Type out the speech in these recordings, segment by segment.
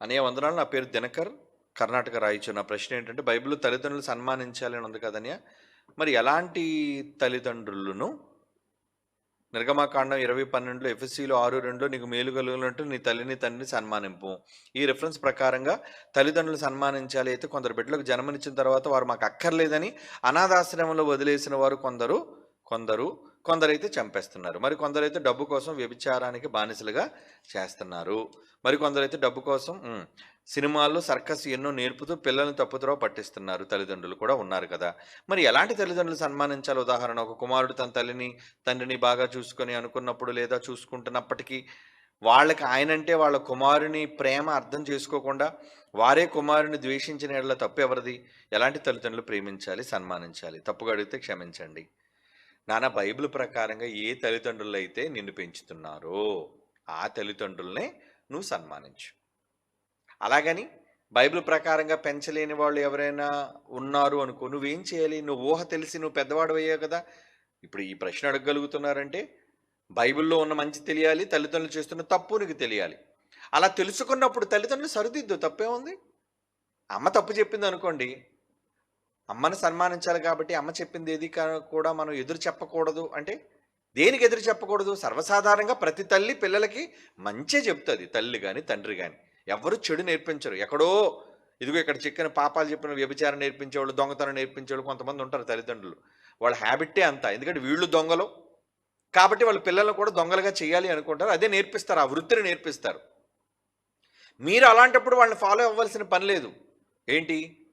అనే వందనాలు. నా పేరు దినకర్. కర్ణాటక రాయచు నా ప్రశ్న ఏంటంటే బైబిల్ తల్లిదండ్రులు సన్మానించాలి అని ఉంది కదన్య మరి ఎలాంటి తల్లిదండ్రులను? నిర్గమాకాండం ఇరవై పన్నెండులో ఎఫ్ఎస్సిలో ఆరు రెండులో నీకు మేలు కలుగునట్టు నీ తల్లిని తండ్రిని సన్మానింపు. ఈ రిఫరెన్స్ ప్రకారంగా తల్లిదండ్రులు సన్మానించాలి అయితే కొందరు బిడ్డలకు జన్మనిచ్చిన తర్వాత వారు మాకు అక్కర్లేదని అనాథాశ్రమంలో వదిలేసిన వారు కొందరు కొందరు కొందరైతే చంపేస్తున్నారు. మరి కొందరైతే డబ్బు కోసం వ్యభిచారానికి బానిసలుగా చేస్తున్నారు. మరి కొందరైతే డబ్బు కోసం సినిమాల్లో సర్కస్ ఎన్నో నేర్పుతూ పిల్లల్ని తప్పుతో పట్టిస్తున్నారు తల్లిదండ్రులు కూడా ఉన్నారు కదా. మరి ఎలాంటి తల్లిదండ్రులు సన్మానించాలి? ఉదాహరణ ఒక కుమారుడు తన తల్లిని తండ్రిని బాగా చూసుకొని అనుకున్నప్పుడు లేదా చూసుకుంటున్నప్పటికీ వాళ్ళకి ఆయనంటే వాళ్ళ కుమారుని ప్రేమ అర్థం చేసుకోకుండా వారే కుమారుని ద్వేషించిన ఎడల తప్పు ఎవరిది? ఎలాంటి తల్లిదండ్రులు ప్రేమించాలి సన్మానించాలి? తప్పుగా అడిగితే క్షమించండి. నాన్న బైబిల్ ప్రకారంగా ఏ తల్లిదండ్రులు అయితే నిన్ను పెంచుతున్నారో ఆ తల్లిదండ్రులనే నువ్వు సన్మానించు. అలాగని బైబిల్ ప్రకారంగా పెంచలేని వాళ్ళు ఎవరైనా ఉన్నారు అనుకో నువ్వేం చేయాలి? నువ్వు ఊహ తెలిసి నువ్వు పెద్దవాడు అయ్యావు కదా. ఇప్పుడు ఈ ప్రశ్న అడగగలుగుతున్నారంటే బైబిల్లో ఉన్న మంచి తెలియాలి తల్లిదండ్రులు చేస్తున్న తప్పు నీకు తెలియాలి. అలా తెలుసుకున్నప్పుడు తల్లిదండ్రులు సరిదిద్దు తప్పే ఉంది అమ్మ తప్పు చెప్పింది అనుకోండి అమ్మని సన్మానించాలి కాబట్టి అమ్మ చెప్పింది ఏది కూడా మనం ఎదురు చెప్పకూడదు. అంటే దేనికి ఎదురు చెప్పకూడదు? సర్వసాధారణంగా ప్రతి తల్లి పిల్లలకి మంచే చెప్తుంది తల్లి కానీ తండ్రి కానీ ఎవరు చెడు నేర్పించరు. ఎక్కడో ఇదిగో ఇక్కడ చిక్కని పాపాలు చెప్పిన వ్యభిచారం నేర్పించేవాళ్ళు దొంగతనం నేర్పించేవాళ్ళు కొంతమంది ఉంటారు తల్లిదండ్రులు. వాళ్ళ హ్యాబిట్టే అంత. ఎందుకంటే వీళ్ళు దొంగలు. కాబట్టి వాళ్ళ పిల్లలు కూడా దొంగలుగా చేయాలి అనుకుంటారు. అదే నేర్పిస్తారు. ఆ వృత్తిని నేర్పిస్తారు. మీరు అలాంటప్పుడు వాళ్ళని ఫాలో అవ్వాల్సిన పని లేదు. ఏంటి?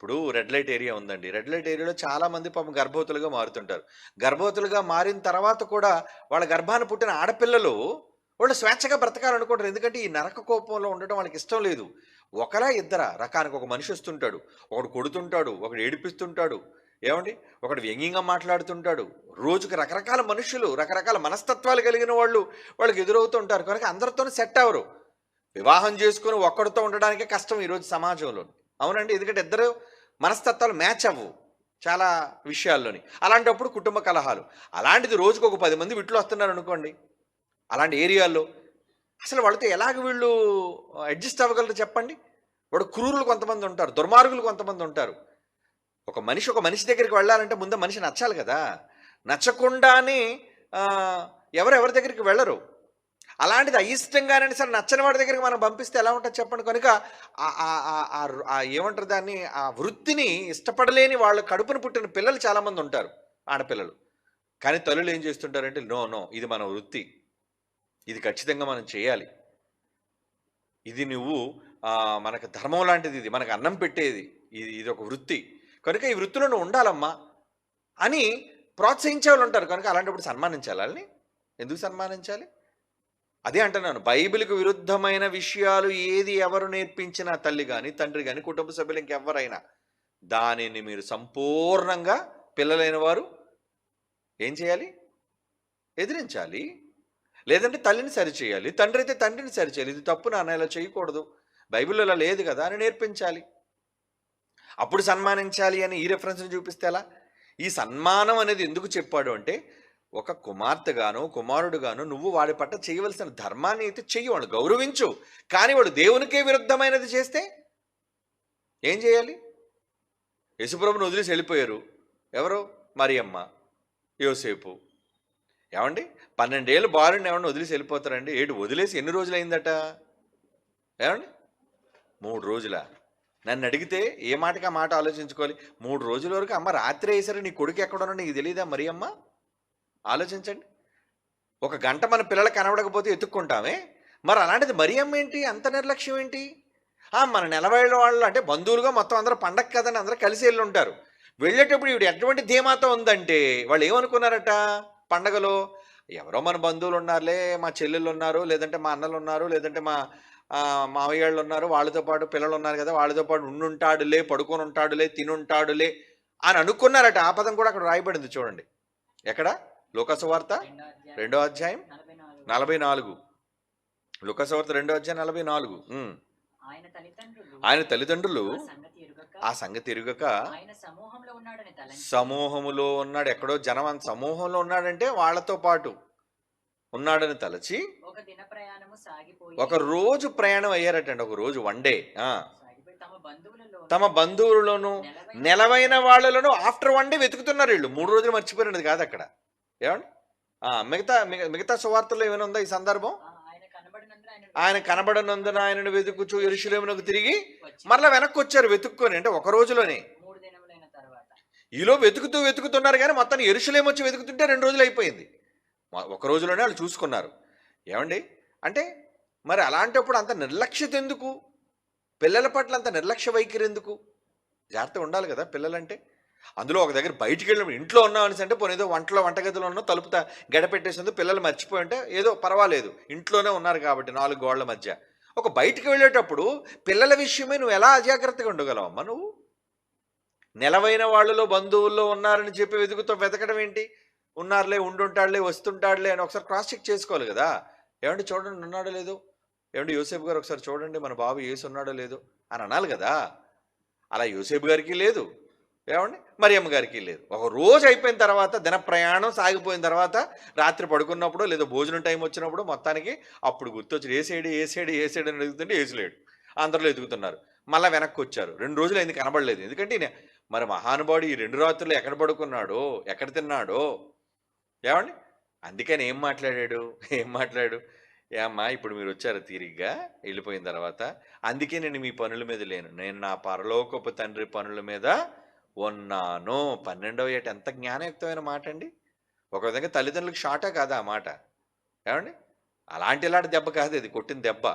ఇప్పుడు రెడ్ లైట్ ఏరియా ఉందండి. రెడ్ లైట్ ఏరియాలో చాలా మంది పాపం గర్భవతులుగా మారుతుంటారు. గర్భవతులుగా మారిన తర్వాత కూడా వాళ్ళ గర్భాన్ని పుట్టిన ఆడపిల్లలు వాళ్ళు స్వేచ్ఛగా బ్రతకాలనుకుంటారు. ఎందుకంటే ఈ నరక కోపంలో ఉండటం వాళ్ళకి ఇష్టం లేదు. ఒకరా ఇద్దరా రకానికి ఒక మనిషి వస్తుంటాడు. ఒకడు కొడుతుంటాడు ఒకడు ఏడిపిస్తుంటాడు. ఏమండి? ఒకడు వ్యంగ్యంగా మాట్లాడుతుంటాడు. రోజుకి రకరకాల మనుషులు రకరకాల మనస్తత్వాలు కలిగిన వాళ్ళు వాళ్ళకి ఎదురవుతుంటారు కనుక అందరితో సెట్ అవ్వరు. వివాహం చేసుకుని ఒక్కడితో ఉండడానికే కష్టం ఈరోజు సమాజంలో అవునండి? ఎందుకంటే ఇద్దరు మనస్తత్వాలు మ్యాచ్ అవ్వవు చాలా విషయాల్లోని. అలాంటప్పుడు కుటుంబ కలహాలు. అలాంటిది రోజుకు ఒక పది మంది విట్లు వస్తున్నారు అనుకోండి. అలాంటి ఏరియాల్లో అసలు వాళ్ళతో ఎలాగ వీళ్ళు అడ్జస్ట్ అవ్వగలరు చెప్పండి? వాడు క్రూరులు కొంతమంది ఉంటారు దుర్మార్గులు కొంతమంది ఉంటారు. ఒక మనిషి ఒక మనిషి దగ్గరికి వెళ్ళాలంటే ముందు మనిషి నచ్చాలి కదా. నచ్చకుండానే ఎవరెవరి దగ్గరికి వెళ్ళరు. అలాంటిది అయిష్టంగానే సరే నచ్చని వాడి దగ్గరికి మనం పంపిస్తే ఎలా ఉంటుంది చెప్పండి? కనుక ఏమంటారు దాన్ని? ఆ వృత్తిని ఇష్టపడలేని వాళ్ళు కడుపున పుట్టిన పిల్లలు చాలామంది ఉంటారు ఆడపిల్లలు. కానీ తల్లులు ఏం చేస్తుంటారంటే నో నో ఇది మన వృత్తి. ఇది ఖచ్చితంగా మనం చేయాలి. ఇది నువ్వు మనకు ధర్మం లాంటిది ఇది మనకు అన్నం పెట్టేది ఇది ఇది ఒక వృత్తి. కనుక ఈ వృత్తిలో నువ్వు ఉండాలమ్మా అని ప్రోత్సహించే వాళ్ళు ఉంటారు. కనుక అలాంటప్పుడు సన్మానించాలి ఎందుకు సన్మానించాలి? అదే అంటున్నాను బైబిల్కి విరుద్ధమైన విషయాలు ఏది ఎవరు నేర్పించినా తల్లి కానీ తండ్రి కానీ కుటుంబ సభ్యులు ఇంకెవరైనా దానిని మీరు సంపూర్ణంగా పిల్లలైన వారు ఏం చేయాలి? ఎదిరించాలి. లేదంటే తల్లిని సరిచేయాలి. తండ్రి అయితే తండ్రిని సరిచేయాలి. ఇది తప్పు నాన్న ఇలా చేయకూడదు. బైబిల్లో ఇలా లేదు కదా అని నేర్పించాలి. అప్పుడు సన్మానించాలి అని ఈ రెఫరెన్స్ని చూపిస్తే ఎలా? ఈ సన్మానం అనేది ఎందుకు చెప్పాడు అంటే ఒక కుమార్తెగాను కుమారుడుగాను నువ్వు వాడి పట్ల చేయవలసిన ధర్మాన్ని అయితే చెయ్యి వాడు గౌరవించు. కానీ వాడు దేవునికే విరుద్ధమైనది చేస్తే ఏం చేయాలి? యశుప్రభుని వదిలేసి వెళ్ళిపోయారు. ఎవరు? మరియమ్మ యోసేపు. ఏమండి? పన్నెండేళ్ళు బాలుని ఏమన్నా వదిలేసి వెళ్ళిపోతారండి? ఏడు వదిలేసి ఎన్ని రోజులు అయిందట ఏమండి? మూడు రోజుల. నన్ను అడిగితే ఏ మాటకి ఆ మాట ఆలోచించుకోవాలి? మూడు రోజుల వరకు అమ్మ రాత్రి వేసారు నీ కొడుకు ఎక్కడ ఉన్నాడో నీకు తెలియదా మరి అమ్మ ఆలోచించండి. ఒక గంట మన పిల్లలు కనబడకపోతే ఎత్తుక్కుంటామే. మరి అలాంటిది మరి అమ్మ ఏంటి? అంత నిర్లక్ష్యం ఏంటి? మన నెలవేళ్ళ వాళ్ళు అంటే బంధువులుగా మొత్తం అందరూ పండగ కదని అందరూ కలిసి వెళ్ళి ఉంటారు. వెళ్ళేటప్పుడు ఇవి ఎటువంటి ధీమాతో ఉందంటే వాళ్ళు ఏమనుకున్నారట పండగలో? ఎవరో మన బంధువులు ఉన్నారులే మా చెల్లెళ్ళు ఉన్నారు లేదంటే మా అన్నలు ఉన్నారు లేదంటే మా ఆ, ఉన్నారు వాళ్ళతో పాటు పిల్లలు ఉన్నారు కదా వాళ్ళతో పాటు ఉండుంటాడులే పడుకొని ఉంటాడులే తినుంటాడులే అని అనుకున్నారట. ఆ పదం కూడా అక్కడ రాయబడింది చూడండి. ఎక్కడ? లోకసువార్త రెండో అధ్యాయం? నలభై నాలుగు. లుకసవార్త రెండో అధ్యాయం నలభై నాలుగు. ఆయన తల్లిదండ్రులు ఆ సంగతి ఎరుగక సమూహంలో సమూహములో ఉన్నాడు. ఎక్కడో జనం అంత సమూహంలో ఉన్నాడంటే వాళ్ళతో పాటు ఉన్నాడని తలచి ఒక రోజు ప్రయాణం అయ్యారటండి. ఒక రోజు వన్ డే. తమ తమ బంధువులలోను నెలవైన వాళ్ళలోనూ ఆఫ్టర్ వన్ డే వెతుకుతున్నారు వీళ్ళు. మూడు రోజులు మర్చిపోయినది కాదు అక్కడ. ఏమండి? మిగతా మిగ- మిగతా సువార్తల్లో ఏమైనా ఉందా ఈ సందర్భం? ఆయన కనబడినందున ఆయన ఆయన కనబడనందున ఆయనను వెతుకుచు ఎరుషులేమునకు తిరిగి మరలా వెనక్కి వచ్చారు వెతుక్కొని అంటే ఒక రోజులోనే. ఈలో వెతుకుతూ వెతుకుతున్నారు కానీ మొత్తం ఎరుషులేం వచ్చి వెతుకుతుంటే రెండు రోజులు అయిపోయింది. ఒక రోజులోనే వాళ్ళు చూసుకున్నారు. ఏమండి? అంటే మరి అలాంటప్పుడు అంత నిర్లక్ష్యత ఎందుకు? పిల్లల పట్ల అంత నిర్లక్ష్య వైఖరి ఎందుకు? జాగ్రత్త ఉండాలి కదా పిల్లలంటే. అందులో ఒక దగ్గర బయటికి వెళ్ళినప్పుడు ఇంట్లో ఉన్నాం అనేసి అంటే పోనీ ఏదో వంటలో వంటగదిలో ఉన్నా తలుపు తా- పిల్లలు మర్చిపోయి ఉంటే ఏదో పర్వాలేదు ఇంట్లోనే ఉన్నారు కాబట్టి నాలుగు గోళ్ళ మధ్య. ఒక బయటికి వెళ్ళేటప్పుడు పిల్లల విషయమే నువ్వు ఎలా అజాగ్రత్తగా ఉండగలవమ్మా నువ్వు? నెలవైన వాళ్ళలో బంధువుల్లో ఉన్నారని చెప్పి వెతుకుతో వెతకడం ఏంటి? ఉన్నారులే ఉండుంటాడులే వస్తుంటాడులే అని ఒకసారి క్రాస్ చెక్ చేసుకోవాలి కదా. ఏమంటే చూడండి ఉన్నాడో లేదో? ఏమంటే యూసేఫ్ గారు ఒకసారి చూడండి మన బాబు ఏసు ఉన్నాడో లేదో? అని అనాలి కదా. అలా యూసేఫ్ గారికి లేదు. ఏమండి? మరియమ్మ గారికి లేదు. ఒక రోజు అయిపోయిన తర్వాత దిన ప్రయాణం సాగిపోయిన తర్వాత రాత్రి పడుకున్నప్పుడు లేదా భోజనం టైం వచ్చినప్పుడు మొత్తానికి అప్పుడు గుర్తొచ్చి ఏసేడు ఏసేడు ఏసేడు అని అడుగుతుంటే ఏసులేడు అందరిలో ఎదుగుతున్నారు. మళ్ళీ వెనక్కి వచ్చారు. రెండు రోజులు అయింది కనబడలేదు. ఎందుకంటే మరి మహానుభావుడు ఈ రెండు రాత్రులు ఎక్కడ పడుకున్నాడో ఎక్కడ తిన్నాడో? ఏమండి? అందుకని ఏం మాట్లాడాడు? ఏం మాట్లాడు? ఏమ్మా ఇప్పుడు మీరు వచ్చారు తీరిగ్గా వెళ్ళిపోయిన తర్వాత అందుకే నేను మీ పనుల మీద లేను. నేను నా పరలోకపు తండ్రి పనుల మీద ఉన్నాను. పన్నెండవ ఏట ఎంత జ్ఞానయుక్తమైన మాట అండి ఒక విధంగా తల్లిదండ్రులకు షాటే కాదా ఆ మాట? ఏమండి? అలాంటి ఇలాంటి దెబ్బ కాదు ఇది కొట్టిన దెబ్బ.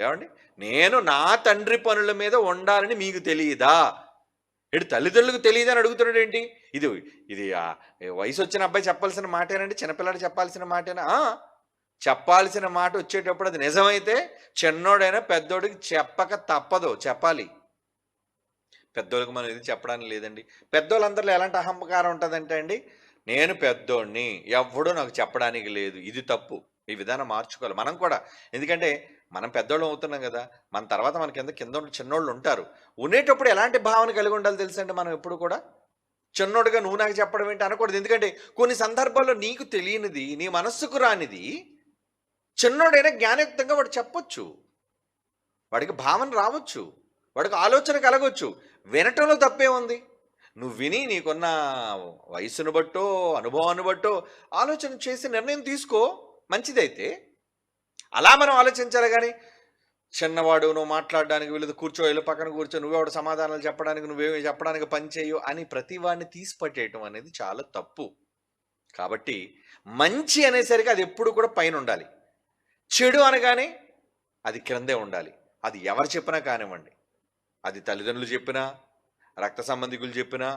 ఏమండి? నేను నా తండ్రి పనుల మీద ఉండాలని మీకు తెలియదా ఇటు తల్లిదండ్రులకు తెలియదని అడుగుతున్నాడు ఏంటి? ఇది ఇది వయసు వచ్చిన అబ్బాయి చెప్పాల్సిన మాటేనండి? చిన్నపిల్లాడు చెప్పాల్సిన మాటేనా? చెప్పాల్సిన మాట వచ్చేటప్పుడు అది నిజమైతే చిన్నోడైనా పెద్దోడికి చెప్పక తప్పదు. చెప్పాలి. పెద్దోళ్ళకి మనం ఇది చెప్పడానికి లేదండి. పెద్దోళ్ళందరిలో ఎలాంటి అహంకారం ఉంటుందంటే అండి నేను పెద్దోడిని ఎవ్వడూ నాకు చెప్పడానికి లేదు. ఇది తప్పు. ఈ విధానం మార్చుకోవాలి. మనం కూడా. ఎందుకంటే మనం పెద్దోళ్ళం అవుతున్నాం కదా మన తర్వాత మన కింద కింద ఉన్న చిన్నోళ్ళు ఉంటారు. ఉండేటప్పుడు ఎలాంటి భావన కలిగి ఉండాలి తెలుసండి మనం ఎప్పుడు కూడా? చిన్నోడుగా నువ్వు నాకు చెప్పడం ఏంటి అనకూడదు. ఎందుకంటే కొన్ని సందర్భాల్లో నీకు తెలియనిది నీ మనస్సుకు రానిది చిన్నోడైనా జ్ఞానయుక్తంగా వాడు చెప్పొచ్చు. వాడికి భావన రావచ్చు. వాడికి ఆలోచన కలగొచ్చు. వినటంలో తప్పే ఉంది నువ్వు విని నీకున్న వయసును బట్టో అనుభవాన్ని బట్టో ఆలోచన చేసి నిర్ణయం తీసుకో. మంచిదైతే. అలా మనం ఆలోచించాలి కానీ చిన్నవాడు నువ్వు మాట్లాడడానికి వీళ్ళు కూర్చో వీళ్ళు పక్కన కూర్చో నువ్వేవాడు సమాధానాలు చెప్పడానికి నువ్వేమి చెప్పడానికి పనిచేయు అని ప్రతి వాడిని తీసి పట్టేయటం అనేది చాలా తప్పు. కాబట్టి మంచి అనేసరికి అది ఎప్పుడు కూడా పైన ఉండాలి. చెడు అనగానే అది క్రిందే ఉండాలి. అది ఎవరు చెప్పినా కానివ్వండి. అది తల్లిదండ్రులు చెప్పినా రక్త సంబంధికులు చెప్పినా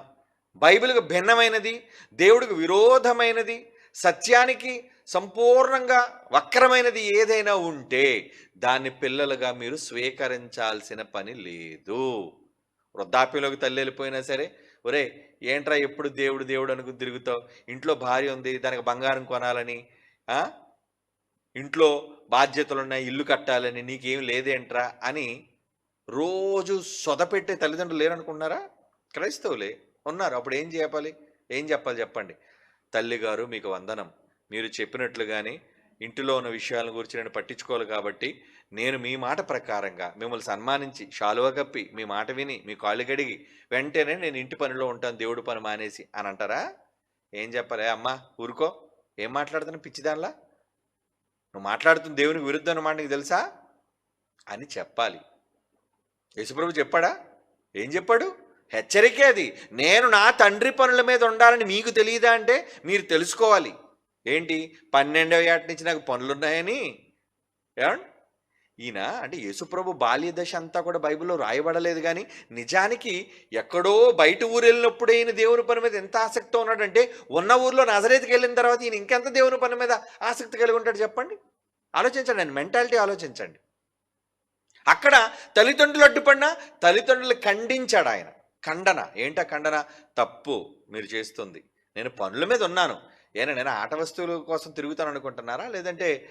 బైబిల్కి భిన్నమైనది దేవుడికి విరోధమైనది సత్యానికి సంపూర్ణంగా వక్రమైనది ఏదైనా ఉంటే దాన్ని పిల్లలుగా మీరు స్వీకరించాల్సిన పని లేదు. వృద్ధాప్యంలోకి తల్లి వెళ్ళిపోయినా సరే ఒరే ఏంట్రా ఎప్పుడు దేవుడు దేవుడు అనుకుని తిరుగుతావు? ఇంట్లో భార్య ఉంది దానికి బంగారం కొనాలని ఇంట్లో బాధ్యతలు ఉన్నాయి ఇల్లు కట్టాలని నీకేం లేదేంట్రా అని రోజు సొదపెట్టే తల్లిదండ్రులు లేరనుకుంటున్నారా? క్రైస్తవులే ఉన్నారు. అప్పుడు ఏం చెప్పాలి? ఏం చెప్పాలి చెప్పండి. తల్లిగారు మీకు వందనం. మీరు చెప్పినట్లుగానే ఇంటిలో ఉన్న విషయాల గురించి నేను పట్టించుకోవాలి కాబట్టి నేను మీ మాట ప్రకారంగా మిమ్మల్ని సన్మానించి శాలువ కప్పి మీ మాట విని మీ కాళ్ళు గడిగి వెంటనే నేను ఇంటి పనిలో ఉంటాను దేవుడు పని మానేసి అని అంటారా? ఏం చెప్పాలి? అమ్మా ఊరుకో. ఏం మాట్లాడుతున్నా పిచ్చిదానిలా? నువ్వు మాట్లాడుతున్న దేవునికి విరుద్ధం అన్నమాట నీకు తెలుసా? అని చెప్పాలి. యేసుప్రభు చెప్పాడా? ఏం చెప్పాడు? హెచ్చరికే అది. నేను నా తండ్రి పనుల మీద ఉండాలని మీకు తెలియదా అంటే మీరు తెలుసుకోవాలి. ఏంటి? పన్నెండవ ఏట నుంచి నాకు పనులున్నాయని. ఏమండి? ఈయన అంటే యేసుప్రభు బాల్య దశ అంతా కూడా బైబిల్లో రాయబడలేదు కానీ నిజానికి ఎక్కడో బయట ఊరు వెళ్ళినప్పుడు ఈయన దేవుని పని మీద ఎంత ఆసక్తి ఉన్నాడంటే ఉన్న ఊర్లో నజరేతికి వెళ్ళిన తర్వాత ఈయన ఇంకెంత దేవుని పని మీద ఆసక్తి కలిగి ఉంటాడు చెప్పండి. ఆలోచించండి ఆయన మెంటాలిటీ ఆలోచించండి. అక్కడ తల్లిదండ్రులు అడ్డుపడినా తల్లిదండ్రులు ఖండించాడు ఆయన. ఖండన. ఏంటా ఖండన? తప్పు మీరు చేస్తుంది. నేను పనుల మీద ఉన్నాను. ఏనా నేను ఆట వస్తువుల కోసం తిరుగుతాను అనుకుంటున్నారా? లేదంటే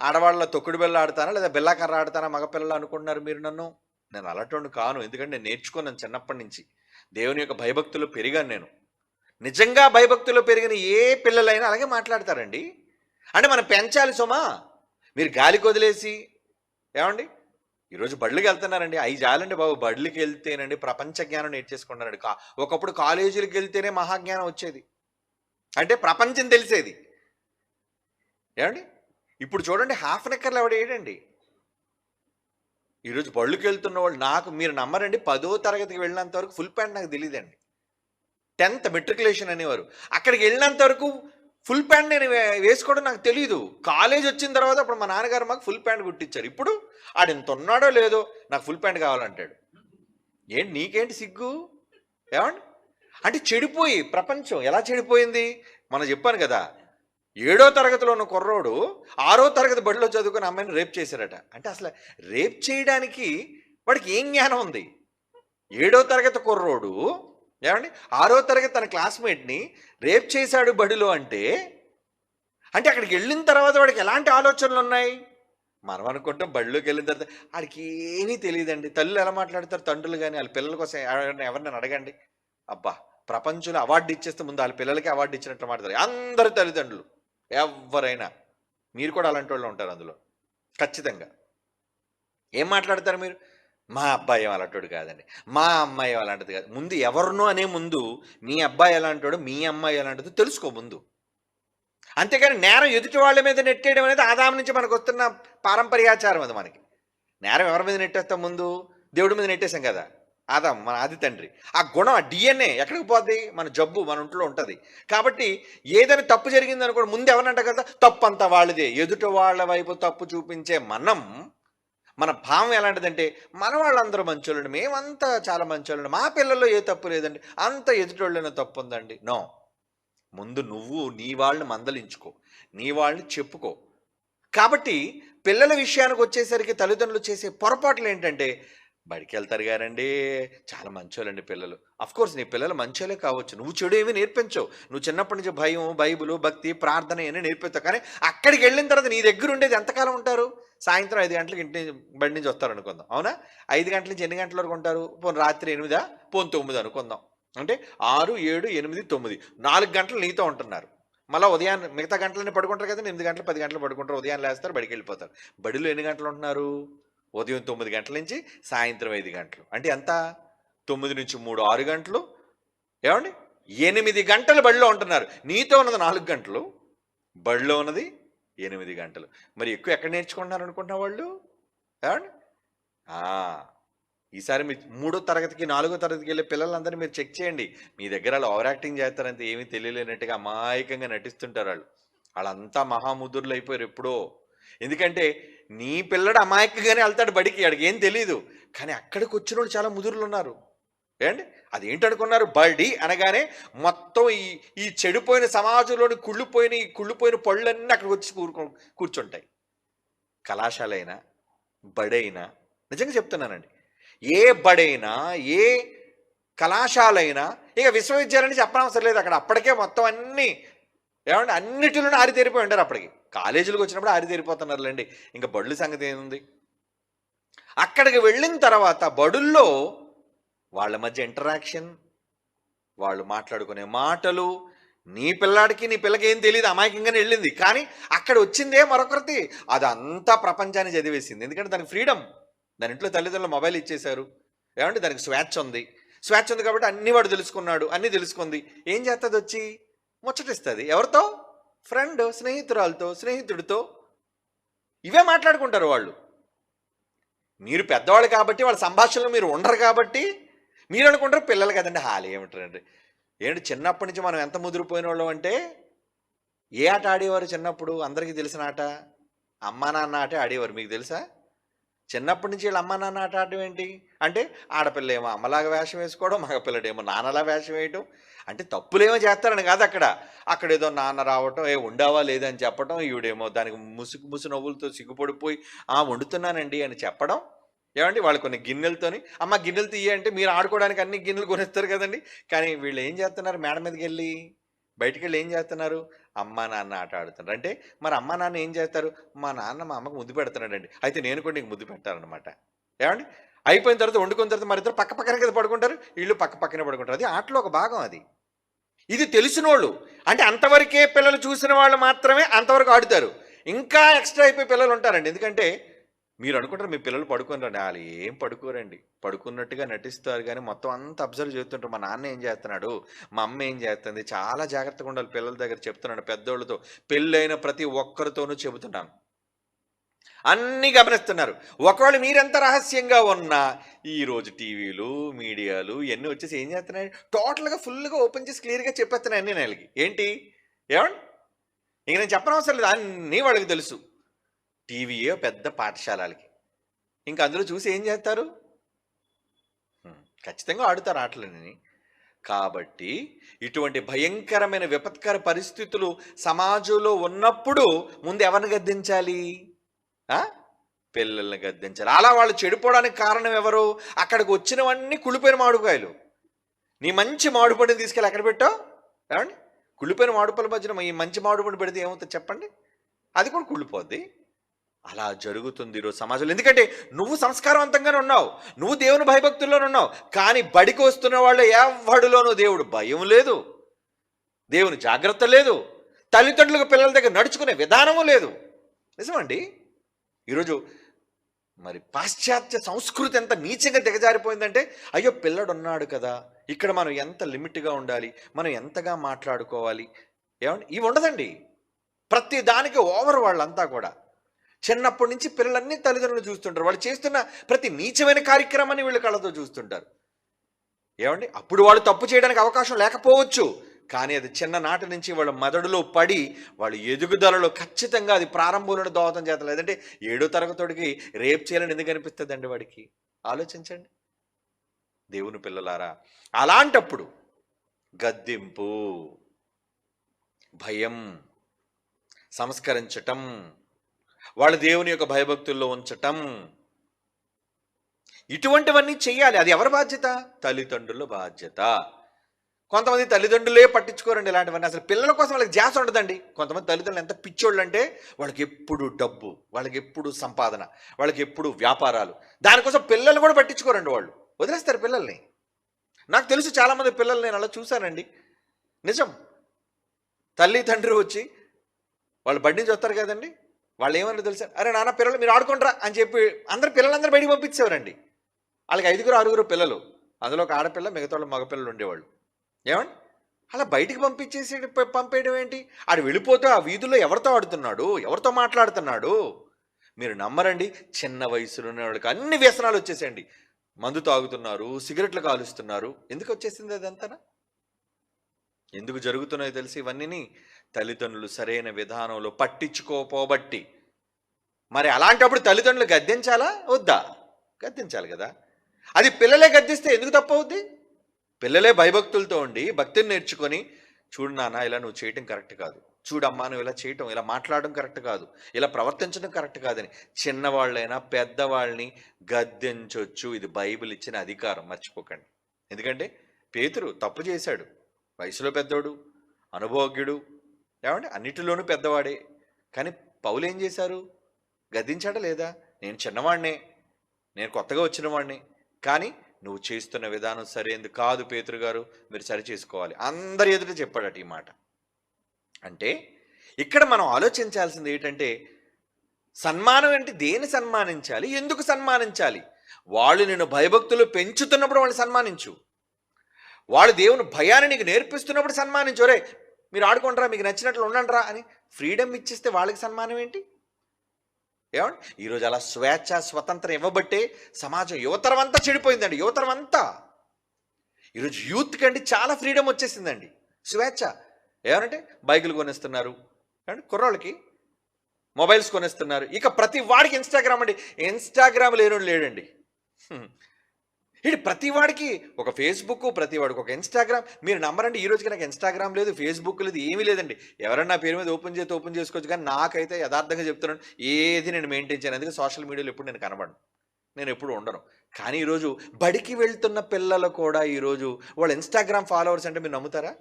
ఆడవాళ్ళ తొక్కుడు బిళ్ళ ఆడతానా? లేదా బిల్లాకర్ర ఆడతానా? మగపిల్లలు అనుకుంటున్నారు మీరు నన్ను? నేను అలాంటి కాను. ఎందుకంటే నేను నేర్చుకున్నాను చిన్నప్పటి నుంచి. దేవుని యొక్క భయభక్తులు పెరిగాను నేను. నిజంగా భయభక్తులు పెరిగిన ఏ పిల్లలైనా అలాగే మాట్లాడతారండి. అంటే మనం పెంచాలి సుమా? మీరు గాలికి వదిలేసి ఏమండి? ఈరోజు బళ్ళకి వెళ్తున్నారండి. అవి చాలండి బాబు. బళ్ళకి వెళ్తేనండి ప్రపంచ జ్ఞానం నేర్చేసుకుంటారండి కా ఒకప్పుడు కాలేజీలకు వెళ్తేనే మహాజ్ఞానం వచ్చేది. అంటే ప్రపంచం తెలిసేది. ఏమండి? ఇప్పుడు చూడండి హాఫ్ నెక్కర్లు ఎవడ ఏడండి? ఈరోజు బళ్ళుకి వెళ్తున్న వాళ్ళు నాకు మీరు నమ్మరండి పదో తరగతికి వెళ్ళినంత వరకు ఫుల్ ప్యాంట్ నాకు తెలియదండి టెన్త్ మెట్రికులేషన్ అనేవారు. అక్కడికి వెళ్ళినంత వరకు ఫుల్ ప్యాంట్ నేను వే- వేసుకోవడం నాకు తెలియదు కాలేజ్ వచ్చిన తర్వాత అప్పుడు మా నాన్నగారు మాకు ఫుల్ ప్యాంట్ కుట్టించారు ఇప్పుడు ఆడు ఇంత ఉన్నాడో లేదో నాకు ఫుల్ ప్యాంట్ కావాలంటాడు. ఏంటి నీకేంటి సిగ్గు? ఏమండి? అంటే చెడిపోయి ప్రపంచం ఎలా చెడిపోయింది? మనం చెప్పాను కదా ఏడో తరగతిలో ఉన్న కుర్రోడు ఆరో తరగతి బడిలో చదువుకుని అమ్మాయిని రేప్ చేశారట అంటే అసలు రేప్ చేయడానికి వాడికి ఏం జ్ఞానం ఉంది? ఏడో తరగతి కుర్రోడు ఏమండి? ఆరో తరగతి తన క్లాస్మేట్ని రేప్ చేశాడు బడిలో అంటే అంటే అక్కడికి వెళ్ళిన తర్వాత వాడికి ఎలాంటి ఆలోచనలు ఉన్నాయి? మనం అనుకుంటాం బడిలోకి వెళ్ళిన తర్వాత వాడికి ఏమీ తెలియదండి. తల్లులు ఎలా మాట్లాడతారు? తండ్రులు కానీ వాళ్ళ పిల్లల కోసం ఎవరిని అడగండి. అబ్బా! ప్రపంచంలో అవార్డు ఇచ్చేస్తే ముందు వాళ్ళ పిల్లలకి అవార్డు ఇచ్చినట్లు మాట్లాడతారు. అందరు తల్లిదండ్రులు ఎవరైనా. మీరు కూడా అలాంటి వాళ్ళు ఉంటారు అందులో. ఖచ్చితంగా. ఏం మాట్లాడతారు మీరు? మా అబ్బాయి ఏం అలాంటోడు కాదండి. మా అమ్మాయి అలాంటిది కాదు. ముందు ఎవరినో అనే ముందు మీ అబ్బాయి ఎలాంటోడు మీ అమ్మాయి ఎలాంటిదో తెలుసుకో ముందు. అంతేకాని నేరం ఎదుటి వాళ్ళ మీద నెట్టేయడం అనేది ఆదాం నుంచి మనకు వస్తున్న పారంపర్యాచారం అది మనకి. నేరం ఎవరి మీద నెట్టేస్తాం ముందు? దేవుడి మీద నెట్టేసాం కదా? ఆదాం మన ఆది తండ్రి. ఆ గుణం ఆ డిఎన్ఏ ఎక్కడికి పోద్ది? మన జబ్బు మన ఒంట్లో ఉంటుంది. కాబట్టి ఏదైనా తప్పు జరిగింది ముందు ఎవరంట కదా? తప్పు అంతా వాళ్ళదే. ఎదుటి వాళ్ళ వైపు తప్పు చూపించే మనం మన భావం ఎలాంటిదంటే మన వాళ్ళందరూ మంచోళ్ళండి. మేమంతా చాలా మంచోళ్ళండి. మా పిల్లల్లో ఏ తప్పు లేదండి. అంత ఎదుటోళ్ళైనా తప్పు ఉందండి నో. ముందు నువ్వు నీ వాళ్ళని మందలించుకో. నీ వాళ్ళని చెప్పుకో. కాబట్టి పిల్లల విషయానికి వచ్చేసరికి తల్లిదండ్రులు చేసే పొరపాట్లు ఏంటంటే బడికి వెళ్తారు గారండి. చాలా మంచోళ్ళండి పిల్లలు. అఫ్ కోర్స్ నీ పిల్లలు మంచోలే కావచ్చు. నువ్వు చెడు ఏమీ నేర్పించవు. నువ్వు చిన్నప్పటి నుంచి భయం బైబిల్ భక్తి ప్రార్థన ఇవన్నీ నేర్పిస్తావు. కానీ అక్కడికి వెళ్ళిన తర్వాత నీ దగ్గర ఉండేది ఎంతకాలం ఉంటారు? సాయంత్రం ఐదు గంటలకు ఇంటి నుంచి బడి నుంచి వస్తారు అనుకుందాం. అవునా? ఐదు గంటల నుంచి ఎన్ని గంటల వరకు ఉంటారు? పోను రాత్రి ఎనిమిదా? పోను తొమ్మిది అనుకుందాం. అంటే ఆరు ఏడు ఎనిమిది తొమ్మిది. నాలుగు గంటలు నీతో ఉంటున్నారు. మళ్ళీ ఉదయాన్నే మిగతా గంటలని పడుకుంటారు కదా ఎనిమిది గంటలు పది గంటలు పడుకుంటారు. ఉదయం లేస్తారు బడికి వెళ్ళిపోతారు. బడిలో ఎన్ని గంటలు ఉంటున్నారు? ఉదయం తొమ్మిది గంటల నుంచి సాయంత్రం ఐదు గంటలు. అంటే ఎంత? తొమ్మిది నుంచి మూడు ఆరు గంటలు. ఏమండి? ఎనిమిది గంటలు బడిలో ఉంటున్నారు. నీతో ఉన్నది నాలుగు గంటలు. బడిలో ఉన్నది ఎనిమిది గంటలు. మరి ఎక్కువ ఎక్కడ నేర్చుకుంటున్నారు అనుకుంటున్న వాళ్ళు? ఏమండి? ఈసారి మీ మూడో తరగతికి నాలుగో తరగతికి వెళ్ళే పిల్లలందరినీ మీరు చెక్ చేయండి. మీ దగ్గర వాళ్ళు ఓవర్ యాక్టింగ్ చేస్తారంటే ఏమీ తెలియలేనట్టుగా అమాయకంగా నటిస్తుంటారు వాళ్ళు. వాళ్ళంతా మహాముదురులు అయిపోయారు ఎప్పుడో. ఎందుకంటే నీ పిల్లడు అమాయకగానే వెళ్తాడు బడికి వాడికి ఏం తెలియదు కానీ అక్కడికి వచ్చిన వాళ్ళు చాలా ముదురులు ఉన్నారు ఏండి అదేంటనుకున్నారు? బడి అనగానే మొత్తం ఈ ఈ చెడిపోయిన సమాజంలోని కుళ్ళిపోయిన ఈ కుళ్ళిపోయిన పళ్ళన్నీ అక్కడికి వచ్చి కూరుకో కూర్చుంటాయి. కళాశాల అయినా బడైనా నిజంగా చెప్తున్నానండి. ఏ బడైనా ఏ కళాశాల అయినా ఇక విశ్వవిద్యాలయం చెప్పనవసరం లేదు. అక్కడ అప్పటికే మొత్తం అన్నీ ఏమంటే అన్నిటిలోనూ ఆరితేరిపోయి ఉంటారు అప్పటికి. కాలేజీలకు వచ్చినప్పుడు ఆరితేరిపోతున్నారులేండి ఇంకా బడుల సంగతి ఏముంది అక్కడికి వెళ్ళిన తర్వాత బడుల్లో వాళ్ళ మధ్య ఇంటరాక్షన్ వాళ్ళు మాట్లాడుకునే మాటలు నీ పిల్లాడికి నీ పిల్లకి ఏం తెలియదు అమాయకంగానే వెళ్ళింది. కానీ అక్కడ వచ్చిందే మరొకరిది. అదంతా ప్రపంచాన్ని చదివేసింది. ఎందుకంటే దానికి ఫ్రీడమ్. దాని ఇంట్లో తల్లిదండ్రులు మొబైల్ ఇచ్చేశారు. ఏమంటే దానికి స్వేచ్ఛ ఉంది. స్వేచ్ఛ ఉంది కాబట్టి అన్ని వాడు తెలుసుకున్నాడు అన్ని తెలుసుకుంది. ఏం చేస్తుంది వచ్చి? ముచ్చటిస్తుంది. ఎవరితో? ఫ్రెండ్ స్నేహితురాలతో స్నేహితుడితో. ఇవే మాట్లాడుకుంటారు వాళ్ళు. మీరు పెద్దవాళ్ళు కాబట్టి వాళ్ళ సంభాషణలో మీరు ఉండరు కాబట్టి మీరు అనుకుంటారు పిల్లలు కదండి హాలి ఏమిటారండి ఏంటి చిన్నప్పటి నుంచి మనం ఎంత ముదిరిపోయిన వాళ్ళం అంటే ఏ ఆట ఆడేవారు చిన్నప్పుడు? అందరికీ తెలిసిన ఆట? అమ్మా నాన్న ఆట ఆడేవారు మీకు తెలుసా? చిన్నప్పటి నుంచి వీళ్ళు అమ్మా నాన్న ఆట ఆడడం ఏంటి? అంటే ఆడపిల్ల ఏమో అమ్మలాగా వేషం వేసుకోవడం మగపిల్లడేమో నాన్నలా వేషం వేయటం అంటే తప్పులేమో చేస్తారని కాదు అక్కడ. అక్కడ ఏదో నాన్న రావటం ఏ ఉండవా లేదని చెప్పడం ఈవిడేమో దానికి ముసుగు ముసు నవ్వులతో సిగ్గుపడిపోయి ఆ వండుతున్నానండి అని చెప్పడం. ఏమండి? వాళ్ళు కొన్ని గిన్నెలతోని అమ్మ గిన్నెలు తీయ అంటే మీరు ఆడుకోవడానికి అన్ని గిన్నెలు కొనిస్తారు కదండి. కానీ వీళ్ళు ఏం చేస్తున్నారు? మేడ మీదకి వెళ్ళి బయటికి వెళ్ళి ఏం చేస్తున్నారు? అమ్మ నాన్న ఆట ఆడుతున్నారు. అంటే మరి అమ్మ నాన్న ఏం చేస్తారు? మా నాన్న మా అమ్మకు ముద్దు పెడుతున్నాడండి. అయితే నేను కూడా నీకు ముద్దు పెట్టాలన్నమాట. ఏమండి? అయిపోయిన తర్వాత వండుకున్న తర్వాత మరి ఇద్దరు పక్క పక్కన కదా పడుకుంటారు? వీళ్ళు పక్క పక్కనే పడుకుంటారు. అది ఆటలో ఒక భాగం అది. ఇది తెలిసిన వాళ్ళు అంటే అంతవరకే పిల్లలు చూసిన వాళ్ళు మాత్రమే అంతవరకు ఆడుతారు. ఇంకా ఎక్స్ట్రా అయిపోయి పిల్లలు ఉంటారండి. ఎందుకంటే మీరు అనుకుంటారు మీ పిల్లలు పడుకున్నారండి వాళ్ళు ఏం పడుకోరండి. పడుకున్నట్టుగా నటిస్తారు కానీ మొత్తం అంతా అబ్జర్వ్ చేస్తుంటారు. మా నాన్న ఏం చేస్తున్నాడు? మా అమ్మ ఏం చేస్తుంది? చాలా జాగ్రత్తగా ఉండాలి. పిల్లల దగ్గర చెప్తున్నాను పెద్దోళ్ళతో. పెళ్ళైన ప్రతి ఒక్కరితోనూ చెబుతున్నాను. అన్నీ గమనిస్తున్నారు. ఒకవేళ మీరెంత రహస్యంగా ఉన్నా ఈరోజు టీవీలు మీడియాలు ఇవన్నీ వచ్చేసి ఏం చేస్తున్నాయి? టోటల్గా ఫుల్గా ఓపెన్ చేసి క్లియర్గా చెప్పేస్తున్నాయి అన్ని నెలకి. ఏంటి? ఏమండి? ఇంక నేను చెప్పనవసరం లేదు. అన్నీ వాళ్ళకి తెలుసు. టీవీయే పెద్ద పాఠశాలలకి. ఇంకా అందులో చూసి ఏం చేస్తారు? ఖచ్చితంగా ఆడుతారు ఆటలని కాబట్టి ఇటువంటి భయంకరమైన విపత్కర పరిస్థితులు సమాజంలో ఉన్నప్పుడు ముందు ఎవరిని గద్దించాలి? పిల్లల్ని గద్దించాలి. అలా వాళ్ళు చెడిపోవడానికి కారణం ఎవరు? అక్కడికి వచ్చినవన్నీ కుళ్ళిపోయిన మామిడికాయలు. నీ మంచి మామిడిపండుని తీసుకెళ్ళి ఎక్కడ పెట్టావు? ఏమండి? కుళ్ళిపోయిన మామిడిపళ్ళ మధ్యన ఈ మంచి మామిడిపండు పెడితే ఏమవుతుంది చెప్పండి? అది కూడా కుళ్ళిపోద్ది. అలా జరుగుతుంది ఈరోజు సమాజంలో. ఎందుకంటే నువ్వు సంస్కారవంతంగానే ఉన్నావు. నువ్వు దేవుని భయభక్తుల్లోనే ఉన్నావు. కానీ బడికి వస్తున్న వాళ్ళు ఎవడిలోనూ దేవుడు భయం లేదు. దేవుని జాగ్రత్త లేదు. తల్లిదండ్రులకు పిల్లల దగ్గర నడుచుకునే విధానము లేదు. నిజమండి? ఈరోజు మరి పాశ్చాత్య సంస్కృతి ఎంత నీచంగా దిగజారిపోయిందంటే అయ్యో పిల్లడున్నాడు కదా ఇక్కడ మనం ఎంత లిమిట్గా ఉండాలి మనం ఎంతగా మాట్లాడుకోవాలి ఏమండి ఇవి ఉండదండి. ప్రతి దానికి ఓవర్ వాళ్ళంతా కూడా. చిన్నప్పటి నుంచి పిల్లలన్నీ తల్లిదండ్రులు చూస్తుంటారు. వాళ్ళు చేస్తున్న ప్రతి నీచమైన కార్యక్రమాన్ని వీళ్ళు కళ్ళతో చూస్తుంటారు. ఏమండి? అప్పుడు వాళ్ళు తప్పు చేయడానికి అవకాశం లేకపోవచ్చు. కానీ అది చిన్ననాటి నుంచి వాళ్ళ మెదడులో పడి వాళ్ళ ఎదుగుదలలో ఖచ్చితంగా అది ప్రారంభంలో దోహదం చేత లేదంటే ఏడో తరగతోడికి రేప్ చేయాలని ఎందుకు అండి వాడికి? ఆలోచించండి. దేవుని పిల్లలారా అలాంటప్పుడు గద్దింపు భయం సంస్కరించటం వాళ్ళ దేవుని యొక్క భయభక్తుల్లో ఉంచటం ఇటువంటివన్నీ చేయాలి అది ఎవరి బాధ్యత? తల్లిదండ్రుల బాధ్యత. కొంతమంది తల్లిదండ్రులే పట్టించుకోరండి ఇలాంటివన్నీ. అసలు పిల్లల కోసం వాళ్ళకి ధ్యాస ఉండదండి. కొంతమంది తల్లిదండ్రులు ఎంత పిచ్చోళ్ళు అంటే వాళ్ళకి ఎప్పుడు డబ్బు వాళ్ళకి ఎప్పుడు సంపాదన వాళ్ళకి ఎప్పుడు వ్యాపారాలు. దానికోసం పిల్లలు కూడా పట్టించుకోరండి వాళ్ళు. వదిలేస్తారు పిల్లల్ని. నాకు తెలుసు చాలామంది పిల్లలు నేను అలా చూశానండి. నిజం. తల్లి తండ్రి వచ్చి వాళ్ళు బండి నుంచి వస్తారు కదండి. వాళ్ళు ఏమన్నా తెలుసా? అరే నాన్న పిల్లలు మీరు ఆడుకుంటారా అని చెప్పి అందరు పిల్లలందరూ బయటికి పంపించేవారండి. వాళ్ళకి ఐదుగురు ఆరుగురు పిల్లలు. అందులో ఒక ఆడపిల్ల మిగతా వాళ్ళు మగపిల్లలు ఉండేవాళ్ళు. ఏమండి? అలా బయటికి పంపించేసి పంపేయడం ఏంటి? ఆడు వెళ్ళిపోతే ఆ వీధుల్లో ఎవరితో ఆడుతున్నాడు? ఎవరితో మాట్లాడుతున్నాడు? మీరు నమ్మరండి చిన్న వయసులో ఉన్నవాడికి వాళ్ళకి అన్ని వ్యసనాలు వచ్చేసేయండి. మందు తాగుతున్నారు సిగరెట్లు కాలుస్తున్నారు. ఎందుకు వచ్చేసింది అదంతనా ఎందుకు జరుగుతున్నాయో తెలిసి ఇవన్నీ తల్లిదండ్రులు సరైన విధానంలో పట్టించుకోపోబట్టి. మరి అలాంటప్పుడు తల్లిదండ్రులు గద్దించాలా? వద్దా? గద్దించాలి కదా. అది పిల్లలే గద్దిస్తే ఎందుకు తప్పవుద్ది? పిల్లలే భయభక్తులతో ఉండి భక్తిని నేర్చుకొని చూడు నాన్న ఇలా నువ్వు చేయటం కరెక్ట్ కాదు. చూడమ్మా నువ్వు ఇలా చేయటం ఇలా మాట్లాడడం కరెక్ట్ కాదు. ఇలా ప్రవర్తించడం కరెక్ట్ కాదని. చిన్నవాళ్ళైనా పెద్దవాళ్ళని గద్దించవచ్చు ఇది బైబిల్ ఇచ్చిన అధికారం. మర్చిపోకండి. ఎందుకంటే పేతురు తప్పు చేశాడు. వయసులో పెద్దోడు అనుభవజ్ఞుడు ఏమంటే అన్నిటిలోనూ పెద్దవాడే. కానీ పౌలు ఏం చేశారు? గద్దించాడా లేదా? నేను చిన్నవాడినే నేను కొత్తగా వచ్చిన వాడిని కానీ నువ్వు చేస్తున్న విధానం సరైనది కాదు పేతురు గారు మీరు సరి చేసుకోవాలి. అందరి ఎదుట చెప్పాడట ఈ మాట. అంటే ఇక్కడ మనం ఆలోచించాల్సింది ఏంటంటే సన్మానం అంటే దేని సన్మానించాలి? ఎందుకు సన్మానించాలి? వాళ్ళు నేను భయభక్తులు పెంచుతున్నప్పుడు వాళ్ళని సన్మానించు. వాళ్ళు దేవుని భయాన్ని నీకు నేర్పిస్తున్నప్పుడు సన్మానించు. ఒరే మీరు ఆడుకుంటారా మీకు నచ్చినట్లు ఉండండిరా అని ఫ్రీడమ్ ఇచ్చిస్తే వాళ్ళకి సన్మానం ఏంటి? ఏమండి? ఈరోజు అలా స్వేచ్ఛ స్వతంత్రం ఇవ్వబట్టే సమాజం యువతరం అంతా చెడిపోయిందండి యువతరం అంతా ఈరోజు యూత్ కండి చాలా ఫ్రీడమ్ వచ్చేసిందండి. స్వేచ్ఛ. ఏమనంటే బైకులు కొనిస్తున్నారు. ఏమండి? కుర్రాళ్ళకి మొబైల్స్ కొనిస్తున్నారు. ఇక ప్రతి వాడికి ఇన్స్టాగ్రామ్ అండి. ఇన్స్టాగ్రామ్ లేనుడు లేడండి. ఇటు ప్రతి వాడికి ఒక ఫేస్బుక్ ప్రతి వాడికి ఒక ఇన్స్టాగ్రామ్ మీరు నమ్మరండి ఈ రోజుకి నాకు ఇన్స్టాగ్రామ్ లేదు ఫేస్బుక్ లేదు ఏమీ లేదండి. ఎవరన్నా నా పేరు మీద ఓపెన్ చేస్తే ఓపెన్ చేసుకోవచ్చు కానీ నాకైతే యథార్థంగా చెప్తున్నాను ఏది నేను మెయింటైన్ చేయను. అందుకే సోషల్ మీడియాలో ఎప్పుడు నేను కనబడను. నేను ఎప్పుడు ఉండను. కానీ ఈరోజు బడికి వెళ్తున్న పిల్లలు కూడా ఈరోజు వాళ్ళ ఇన్స్టాగ్రామ్ ఫాలోవర్స్ అంటే మీరు నమ్ముతారా?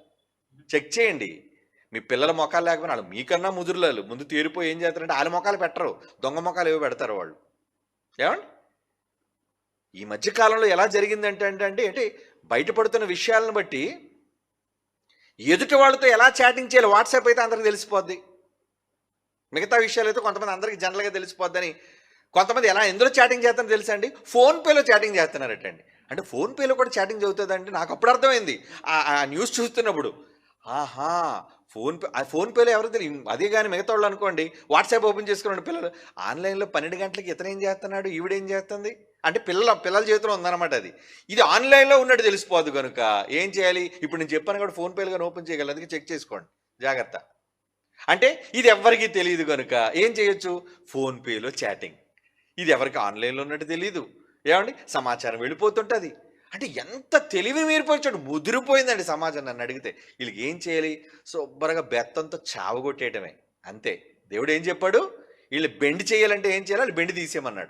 చెక్ చేయండి. మీ పిల్లల మొఖాలు లేకపోయినా వాళ్ళు మీకన్నా ముదురులాలు. ముందు తీరిపోయి ఏం చేస్తారంటే వాళ్ళ మొఖాలు పెట్టరు. దొంగ మొఖాలు ఏవో పెడతారు వాళ్ళు. ఏమండి? ఈ మధ్యకాలంలో ఎలా జరిగిందంటే అంటే అంటే ఏంటి బయటపడుతున్న విషయాలను బట్టి ఎదుటి వాళ్ళతో ఎలా చాటింగ్ చేయాలి వాట్సాప్ అయితే అందరికి తెలిసిపోద్ది. మిగతా విషయాలు అయితే కొంతమంది అందరికి జనరల్గా తెలిసిపోద్దని కొంతమంది ఎలా ఎందులో చాటింగ్ చేస్తారో తెలుసా అండి? ఫోన్పేలో చాటింగ్ చేస్తున్నారటండి అంటే ఫోన్పేలో కూడా చాటింగ్ చదువుతుందంటే నాకు అప్పుడు అర్థమైంది. ఆ ఆ న్యూస్ చూస్తున్నప్పుడు. ఆహా ఫోన్పే ఆ ఫోన్పేలో ఎవరు తెలియదు. అదే కానీ మిగతా వాళ్ళు అనుకోండి వాట్సాప్ ఓపెన్ చేసుకున్నాడు పిల్లలు. ఆన్లైన్లో పన్నెండు గంటలకి ఇతను ఏం చేస్తున్నాడు? ఈవిడేం చేస్తుంది? అంటే పిల్లల పిల్లల చేతిలో ఉందన్నమాట అది. ఇది ఆన్లైన్లో ఉన్నట్టు తెలిసిపోదు కనుక ఏం చేయాలి? ఇప్పుడు నేను చెప్పాను కూడా ఫోన్పేలు కానీ ఓపెన్ చేయగలరు. అందుకే చెక్ చేసుకోండి. జాగ్రత్త. అంటే ఇది ఎవరికీ తెలియదు కనుక ఏం చేయొచ్చు? ఫోన్పేలో చాటింగ్. ఇది ఎవరికి ఆన్లైన్లో ఉన్నట్టు తెలియదు ఏమండి? సమాచారం వెళ్ళిపోతుంటుంది. అంటే ఎంత తెలివి మీరిపోయాడు ముదిరిపోయిందండి సమాజం నన్ను అడిగితే. వీళ్ళకి ఏం చేయాలి? శుభ్రంగా బెత్తంతో చావగొట్టేయటమే. అంతే. దేవుడు ఏం చెప్పాడు? వీళ్ళు బెండ్ చేయాలంటే ఏం చేయాలి? వాళ్ళు బెండ్ తీసేయమన్నాడు.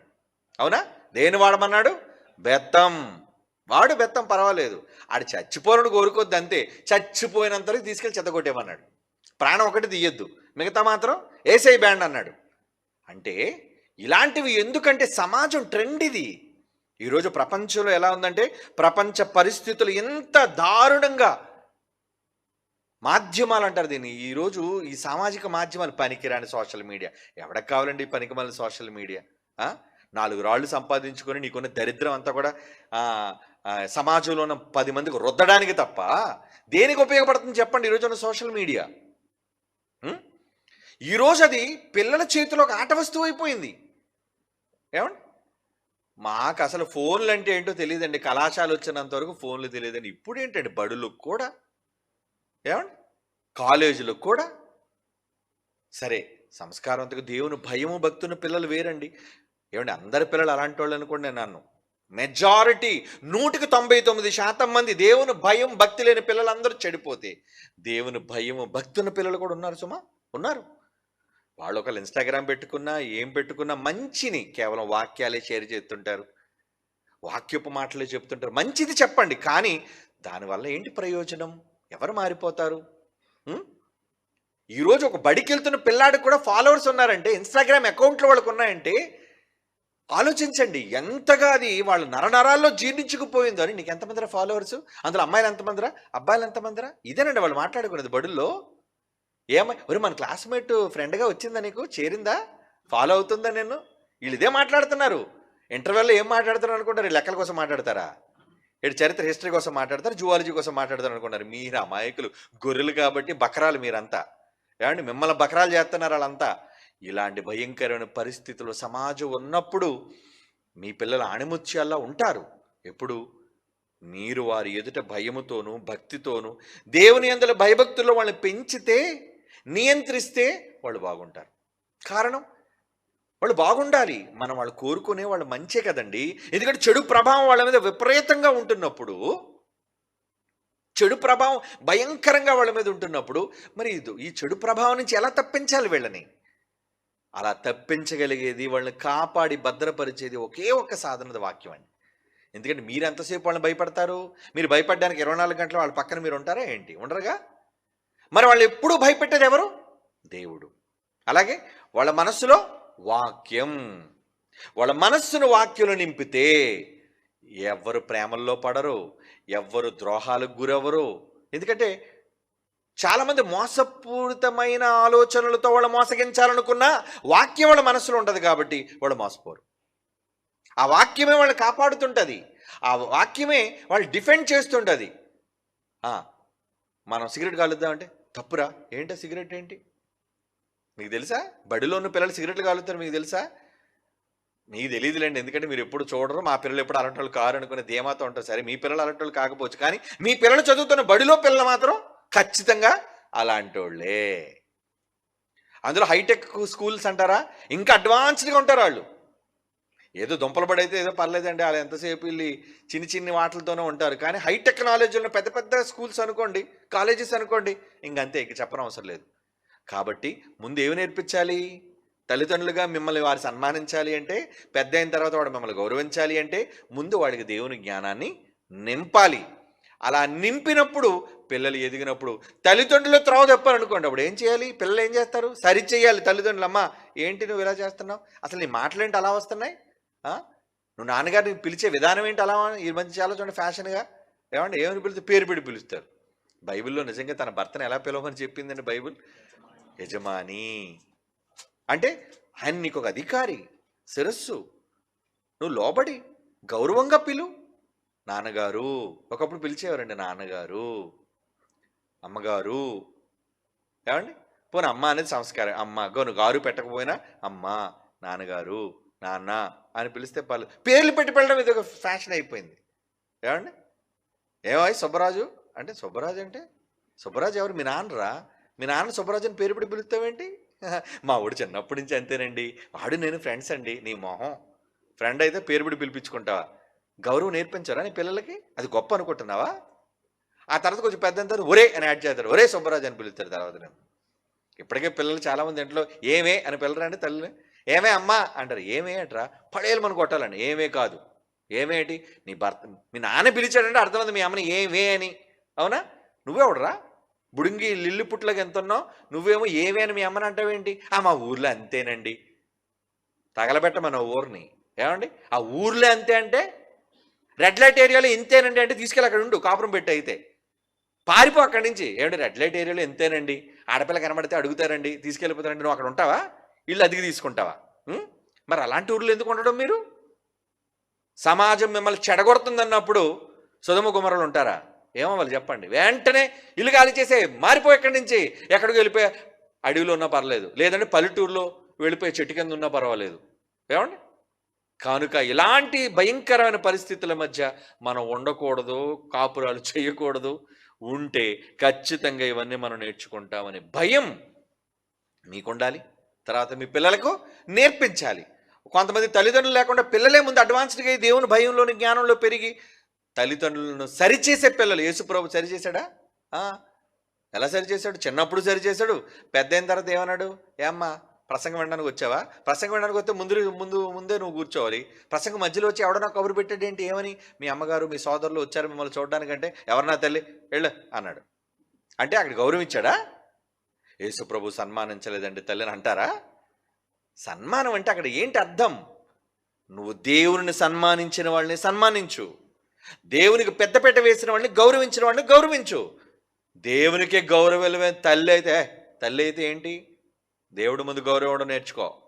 అవునా? దేని వాడమన్నాడు? బెత్తం. వాడు బెత్తం పర్వాలేదు. ఆడు చచ్చిపోరడు కోరుకోద్దు అంతే. చచ్చిపోయినంతవరకు తీసుకెళ్ళి చెత్తగొట్టేమన్నాడు ప్రాణం ఒకటి తీయొద్దు. మిగతా మాత్రం ఏసై బ్యాండ్ అన్నాడు. అంటే ఇలాంటివి ఎందుకంటే సమాజం ట్రెండ్ ఇది. ఈరోజు ప్రపంచంలో ఎలా ఉందంటే ప్రపంచ పరిస్థితులు ఎంత దారుణంగా మాధ్యమాలు అంటారు దీన్ని. ఈరోజు ఈ సామాజిక మాధ్యమాలు పనికిరాని సోషల్ మీడియా. ఎవడకు కావాలండి ఈ పనికిమాలిన సోషల్ మీడియా? నాలుగు రాళ్ళు సంపాదించుకొని నీకున్న దరిద్రం అంతా కూడా సమాజంలో ఉన్న పది మందికి రుద్దడానికి తప్ప దేనికి ఉపయోగపడుతుంది చెప్పండి ఈరోజు ఉన్న సోషల్ మీడియా? ఈరోజు అది పిల్లల చేతిలో ఒక ఆట వస్తువు అయిపోయింది. ఏమండి? మాకు అసలు ఫోన్లు అంటే ఏంటో తెలియదండి కళాశాల వచ్చినంత వరకు ఫోన్లు తెలియదండి ఇప్పుడు ఏంటండి బడులకు కూడా? ఏమండి? కాలేజీలకు కూడా? సరే సంస్కారవంతకు దేవుని భయము భక్తుని పిల్లలు వేరండి. ఏమండి? అందరి పిల్లలు అలాంటి వాళ్ళు అనుకోండి నేను నన్ను మెజారిటీ నూటికి తొంభై తొమ్మిది శాతం మంది దేవుని భయం భక్తి లేని పిల్లలందరూ చెడిపోతే దేవుని భయము భక్తున్న పిల్లలు కూడా ఉన్నారు సుమా? ఉన్నారు. వాళ్ళు ఒకళ్ళు ఇన్స్టాగ్రామ్ పెట్టుకున్నా ఏం పెట్టుకున్నా మంచిని కేవలం వాక్యాలే షేర్ చేస్తుంటారు. వాక్యపు మాటలే చెప్తుంటారు. మంచిది చెప్పండి కానీ దానివల్ల ఏంటి ప్రయోజనం? ఎవరు మారిపోతారు? ఈరోజు ఒక బడికి వెళ్తున్న పిల్లాడికి కూడా ఫాలోవర్స్ ఉన్నారంటే ఇన్స్టాగ్రామ్ అకౌంట్లు వాళ్ళకు ఉన్నాయంటే ఆలోచించండి ఎంతగా అది వాళ్ళ నరనరాల్లో జీర్ణించుకుపోయిందో అని. నీకు ఎంతమందిరా ఫాలోవర్స్? అందులో అమ్మాయిలు ఎంతమందిరా అబ్బాయిలు ఎంతమందిరా ఇదేనండి వాళ్ళు మాట్లాడుకునేది బడుల్లో. ఏమై ఒరే మన క్లాస్మేట్ ఫ్రెండ్గా వచ్చిందా నీకు? చేరిందా? ఫాలో అవుతుందా నేను వీళ్ళు ఇదే మాట్లాడుతున్నారు. ఇంటర్వెల్లో ఏం మాట్లాడుతున్నారు అనుకుంటారు? లెక్కల కోసం మాట్లాడతారా? ఇటు చరిత్ర హిస్టరీ కోసం మాట్లాడతారు? జువాలజీ కోసం మాట్లాడతారు అనుకున్నారు మీరు అమాయకులు గొర్రెలు కాబట్టి బకరాలు మీరంతా. ఏమండి మిమ్మల్ని బకరాలు చేస్తున్నారు వాళ్ళంతా. ఇలాంటి భయంకరమైన పరిస్థితులు సమాజం ఉన్నప్పుడు మీ పిల్లలు ఆణిముత్యాల్లో ఉంటారు. ఎప్పుడు? మీరు వారి ఎదుట భయముతోనూ భక్తితోనూ దేవుని అందులో భయభక్తుల్లో వాళ్ళని పెంచితే నియంత్రిస్తే వాళ్ళు బాగుంటారు. కారణం? వాళ్ళు బాగుండాలి. మనం వాళ్ళు కోరుకునే వాళ్ళు మంచే కదండి. ఎందుకంటే చెడు ప్రభావం వాళ్ళ మీద విపరీతంగా ఉంటున్నప్పుడు చెడు ప్రభావం భయంకరంగా వాళ్ళ మీద ఉంటున్నప్పుడు మరి ఇది- ఈ చెడు ప్రభావం నుంచి ఎలా తప్పించాలి వీళ్ళని? అలా తప్పించగలిగేది వాళ్ళని కాపాడి భద్రపరిచేది ఒకే ఒక్క సాధనద వాక్యం అండి. ఎందుకంటే మీరు ఎంతసేపు వాళ్ళని భయపడతారు? మీరు భయపడడానికి ఇరవై నాలుగు గంటలు వాళ్ళ పక్కన మీరు ఉంటారా ఏంటి? ఉండరుగా? మరి వాళ్ళు ఎప్పుడూ భయపెట్టేది ఎవరు? దేవుడు. అలాగే వాళ్ళ మనస్సులో వాక్యం. వాళ్ళ మనస్సును వాక్యులు నింపితే ఎవ్వరు ప్రేమల్లో పడరు ఎవ్వరు ద్రోహాలకు గురవరు ఎందుకంటే చాలామంది మోసపూరితమైన ఆలోచనలతో వాళ్ళు మోసగించాలనుకున్నా వాక్యం వాళ్ళ మనసులో ఉంటుంది కాబట్టి వాళ్ళు మోసపోరు. ఆ వాక్యమే వాళ్ళు కాపాడుతుంటుంది. ఆ వాక్యమే వాళ్ళు డిఫెండ్ చేస్తుంటుంది. మనం సిగరెట్ కాలుద్దామంటే తప్పురా ఏంటో సిగరెట్ ఏంటి? మీకు తెలుసా? బడిలో ఉన్న పిల్లలు సిగరెట్లు కాలుతారు మీకు తెలుసా? మీకు తెలియదులేండి ఎందుకంటే మీరు ఎప్పుడు చూడరు. మా పిల్లలు ఎప్పుడు అలాంటి వాళ్ళు కారు అనుకునే ధీమాతో ఉంటారు. సరే మీ పిల్లలు అలాంటి వాళ్ళు కాకపోవచ్చు కానీ మీ పిల్లలు చదువుతున్న బడిలో పిల్లలు మాత్రం ఖచ్చితంగా అలాంటి వాళ్ళే అందులో హైటెక్ స్కూల్స్ అంటారా? ఇంకా అడ్వాన్స్డ్గా ఉంటారు వాళ్ళు. ఏదో దుంపలు పడైతే ఏదో పర్లేదండి వాళ్ళు ఎంతసేపు వెళ్ళి చిన్ని చిన్ని వాటిలతోనే ఉంటారు. కానీ హై టెక్నాలజీ పెద్ద పెద్ద స్కూల్స్ అనుకోండి కాలేజెస్ అనుకోండి ఇంకంతే ఇక చెప్పనవసరం లేదు. కాబట్టి ముందు ఏమి నేర్పించాలి? తల్లిదండ్రులుగా మిమ్మల్ని వారు సన్మానించాలి అంటే పెద్ద అయిన తర్వాత వాడు మిమ్మల్ని గౌరవించాలి అంటే ముందు వాడికి దేవుని జ్ఞానాన్ని నింపాలి. అలా నింపినప్పుడు పిల్లలు ఎదిగినప్పుడు తల్లిదండ్రులు త్రవ చెప్పారనుకోండి అప్పుడు ఏం చేయాలి? పిల్లలు ఏం చేస్తారు? సరి చేయాలి తల్లిదండ్రులు అమ్మ ఏంటి నువ్వు ఇలా చేస్తున్నావు? అసలు నీ మాటలేంటి అలా వస్తున్నాయి? నువ్వు నాన్నగారిని పిలిచే విధానం ఏంటి అలా ఈ మధ్య చాలా చూడండి ఫ్యాషన్గా. ఏమంటే ఏమని పిలిస్తే పేరు పెట్టి పిలుస్తారు. బైబిల్లో నిజంగా తన భర్తను ఎలా పిలవమని చెప్పిందండి బైబిల్? యజమాని. అంటే ఆయన నీకు ఒక అధికారి శిరస్సు. నువ్వు లోబడి గౌరవంగా పిలు. నాన్నగారు ఒకప్పుడు పిలిచేవారండి నాన్నగారు అమ్మగారు. ఏమండి? పోనీ అమ్మ అనేది సంస్కారం. అమ్మ గోను గారు పెట్టకపోయినా అమ్మ నాన్నగారు. నాన్న అని పిలిస్తే పలు పేర్లు పెట్టి పెళ్ళడం ఇది ఒక ఫ్యాషన్ అయిపోయింది. ఏమండి? ఏమాయి సుబ్బరాజు? అంటే సుబ్బరాజు అంటే? సుబ్బరాజు ఎవరు? మీ నాన్నరా? మీ నాన్న సుబ్బరాజు అని పేరు పెట్టి పిలుస్తావేంటి? మా ఊడు చిన్నప్పటి నుంచి అంతేనండి. వాడు నేను ఫ్రెండ్స్ అండి. నీ మొహం. ఫ్రెండ్ అయితే పేరు పెట్టి పిలిపించుకుంటావా? గౌరవం నేర్పించారా నీ పిల్లలకి? అది గొప్ప అనుకుంటున్నావా? ఆ తర్వాత కొంచెం పెద్ద తర్వాత ఒరే అని యాడ్ చేస్తారు. ఒరే సుబ్బరాజు అని పిలుస్తారు తర్వాత నేను ఇప్పటికే పిల్లలు చాలామంది ఇంట్లో ఏమే అని పిల్లరండి తల్లిని. ఏమే అమ్మా? అంటారు. ఏమే అంటారా? పడేలు మనం కొట్టాలండి. ఏమే కాదు. ఏమేటి? నీ భర్త మీ నాన్న పిలిచాడంటే అర్థమైంది మీ అమ్మని ఏమే అని. అవునా? నువ్వెవడరా బుడింగి లిల్లు పుట్లకి ఎంత ఉన్నావు? నువ్వేమో ఏమే అని మీ అమ్మని అంటావేంటి? ఆ మా ఊర్లో అంతేనండి. తగలబెట్టమన్న ఊరిని? ఏమండి? ఆ ఊర్లో అంతే అంటే రెడ్ లైట్ ఏరియాలో ఇంతేనండి అంటే తీసుకెళ్ళి అక్కడ ఉండు. కాపురం పెట్టి అయితే. పారిపో అక్కడి నుంచి. ఏమంటే రెడ్ లైట్ ఏరియాలో ఎంతేనండి ఆడపిల్ల కనబడితే అడుగుతారండి. తీసుకెళ్ళిపోతారండి. నువ్వు అక్కడ ఉంటావా? ఇల్లు అదిగి తీసుకుంటావా? మరి అలాంటి ఊర్లో ఎందుకు ఉండడం మీరు? సమాజం మిమ్మల్ని చెడగొడుతుందన్నప్పుడు సుధమ కుమారులు ఉంటారా? ఏమో వాళ్ళు చెప్పండి. వెంటనే ఇల్లు ఖాళీ చేసే మారిపో ఎక్కడి నుంచి? ఎక్కడికి వెళ్ళిపోయా? అడవిలో ఉన్నా పర్లేదు. లేదంటే పల్లెటూరులో వెళ్ళిపోయే చెట్టు కింద ఉన్నా పర్వాలేదు. ఏమండి? కనుక ఇలాంటి భయంకరమైన పరిస్థితుల మధ్య మనం ఉండకూడదు కాపురాలు చేయకూడదు. ఉంటే ఖచ్చితంగా ఇవన్నీ మనం నేర్చుకుంటామని భయం మీకు ఉండాలి తర్వాత మీ పిల్లలకు నేర్పించాలి. కొంతమంది తల్లిదండ్రులు లేకుండా పిల్లలే ముందు అడ్వాన్స్డ్గా దేవుని భయంలోని జ్ఞానంలో పెరిగి తల్లిదండ్రులను సరిచేసే పిల్లలు. యేసుప్రభు సరిచేశాడా? ఎలా సరిచేశాడు? చిన్నప్పుడు సరిచేశాడు. పెద్ద అయిన తర్వాత ఏమన్నాడు? ఏమ్మా ప్రసంగం వినడానికి వచ్చావా? ప్రసంగం వినడానికి వస్తే ముందు ముందు ముందే నువ్వు కూర్చోవాలి. ప్రసంగం మధ్యలో వచ్చి ఎవడన్నా కబురు పెట్టాడు ఏంటి? ఏమని? మీ అమ్మగారు మీ సోదరులు వచ్చారు మిమ్మల్ని చూడడానికంటే ఎవరన్నా తల్లి? వెళ్ళు అన్నాడు. అంటే అక్కడ గౌరవించాడా? యేసుప్రభు సన్మానించలేదండి తల్లిని అంటారా? సన్మానం అంటే అక్కడ ఏంటి అర్థం? నువ్వు దేవుని సన్మానించిన వాళ్ళని సన్మానించు. దేవునికి పెద్దపెట్ట వేసిన వాళ్ళని గౌరవించిన వాళ్ళని గౌరవించు. దేవునికే గౌరవమే తల్లి అయితే తల్లి అయితే ఏంటి? దేవుడి ముందు గౌరవం నేర్చుకో.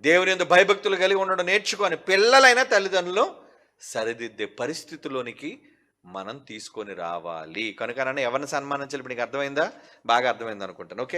దేవుని ఎందు భయభక్తులు కలిగి ఉండడం నేర్చుకో అని పిల్లలైన తల్లిదండ్రులు సరిదిద్దే పరిస్థితిలోనికి మనం తీసుకొని రావాలి. కనుక నన్ను ఎవరిని సన్మానించాలి? ఇప్పుడు నీకు అర్థమైందా? బాగా అర్థమైంది అనుకుంటాను ఓకే?